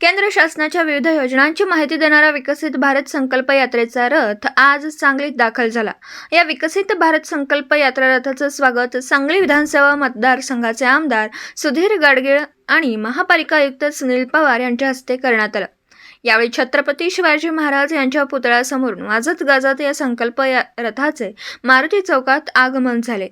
केंद्र शासनाच्या विविध योजनांची माहिती देणारा विकसित भारत संकल्प यात्रेचा रथ आज सांगलीत दाखल झाला. या विकसित भारत संकल्प यात्रा रथाचं स्वागत सांगली विधानसभा मतदारसंघाचे आमदार सुधीर गाडगीळ आणि महापालिका आयुक्त सुनील पवार यांच्या हस्ते करण्यात आलं. यावेळी छत्रपती शिवाजी महाराज यांच्या पुतळ्यासमोरून वाजत गाजत या संकल्प या रथाचे मारुती चौकात आगमन झाले.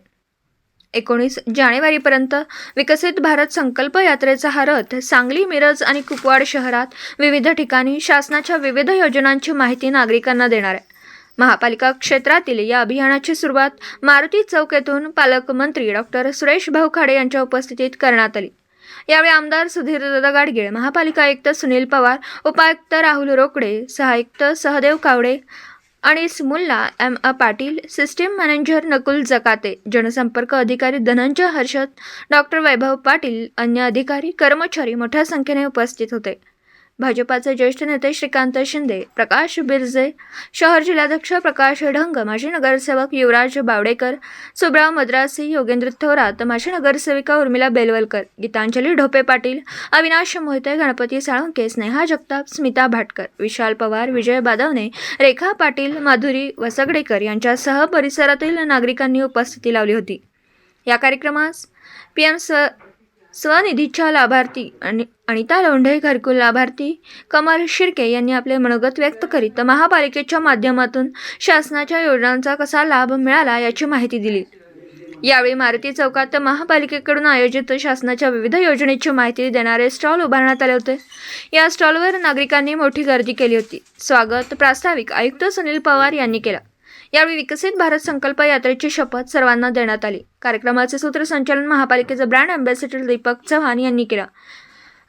एकोणीस जानेवारीपर्यंत विकसित भारत संकल्प यात्रेचा हा रथ सांगली मिरज आणि कुपवाड शहरात विविध ठिकाणी शासनाच्या विविध योजनांची माहिती नागरिकांना देणार आहे. महापालिका क्षेत्रातील या अभियानाची सुरुवात मारुती चौक येथून पालकमंत्री डॉक्टर सुरेश भाऊ खाडे यांच्या उपस्थितीत करण्यात आली. यावेळी आमदार सुधीर गाडगीळ महापालिका आयुक्त सुनील पवार उपायुक्त राहुल रोकडे सहायुक्त सहदेव कावडे आणि Mulla M A Patil system manager Nakul Jakate जनसंपर्क अधिकारी धनंजय हर्षद डॉक्टर वैभव पाटील अन्य अधिकारी कर्मचारी मोठ्या संख्येने उपस्थित होते. भाजपाचे ज्येष्ठ नेते श्रीकांत शिंदे प्रकाश बिरजे शहर जिल्हाध्यक्ष प्रकाश ढंग माजी नगरसेवक युवराज बावडेकर सुब्राव मद्रासी योगेंद्र थोरात माजी नगरसेविका उर्मिला बेलवलकर गीतांजली ढोपे पाटील अविनाश मोहिते गणपती साळुंके स्नेहा जगताप स्मिता भाटकर विशाल पवार विजय बादवणे रेखा पाटील माधुरी वसगडेकर यांच्यासह परिसरातील नागरिकांनी उपस्थिती लावली होती. या कार्यक्रमास पी एम स स्वनिधीच्या लाभार्थी आणि अनिता लोंढे घरकुल लाभार्थी कमल शिर्के यांनी आपले मनोगत व्यक्त करीत महापालिकेच्या माध्यमातून शासनाच्या योजनांचा कसा लाभ मिळाला याची माहिती दिली. यावेळी मारुती चौकात महापालिकेकडून आयोजित शासनाच्या विविध योजनेची माहिती देणारे स्टॉल उभारण्यात आले होते. या स्टॉलवर नागरिकांनी मोठी गर्दी केली होती. स्वागत प्रास्ताविक आयुक्त सुनील पवार यांनी केला. यावेळी विकसित भारत संकल्प यात्रेची शपथ सर्वांना देण्यात आली. कार्यक्रमाचे सूत्रसंचालन महापालिकेचे ब्रँड अँबॅसेडर दीपक चव्हाण यांनी केलं.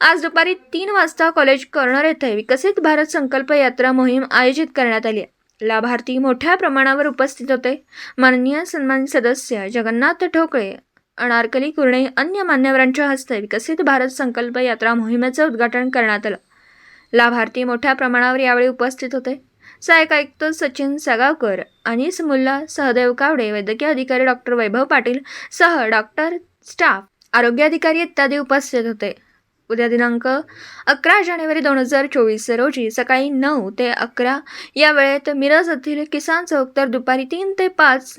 आज दुपारी तीन वाजता कॉलेज कॉर्नर येथे विकसित भारत संकल्प यात्रा मोहीम आयोजित करण्यात आली. आहे लाभार्थी मोठ्या प्रमाणावर उपस्थित होते. माननीय सन्मानित सदस्य जगन्नाथ ठोकळे अनारकली कुर्णे अन्य मान्यवरांच्या हस्ते विकसित भारत संकल्प यात्रा मोहिमेचं उद्घाटन करण्यात आलं. लाभार्थी मोठ्या प्रमाणावर यावेळी उपस्थित होते. सहाय्यक आयुक्त सचिन सगावकर अनिस मुल्ला सहदेव कावडे वैद्यकीय अधिकारी डॉक्टर वैभव पाटील सह डॉक्टर स्टाफ आरोग्य अधिकारी इत्यादी उपस्थित होते. उद्या दिनांक अकरा जानेवारी दोन हजार चोवीस रोजी सकाळी नऊ ते अकरा या वेळेत मिरज येथील किसान चौक तर दुपारी तीन ते पाच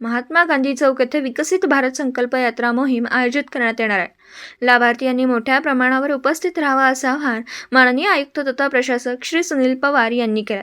महात्मा गांधी चौक येथे विकसित भारत संकल्प यात्रा मोहीम आयोजित करण्यात येणार आहे. लाभार्थी यांनी मोठ्या प्रमाणावर उपस्थित राहावा असं आवाहन माननीय आयुक्त तथा प्रशासक श्री सुनील पवार यांनी केलं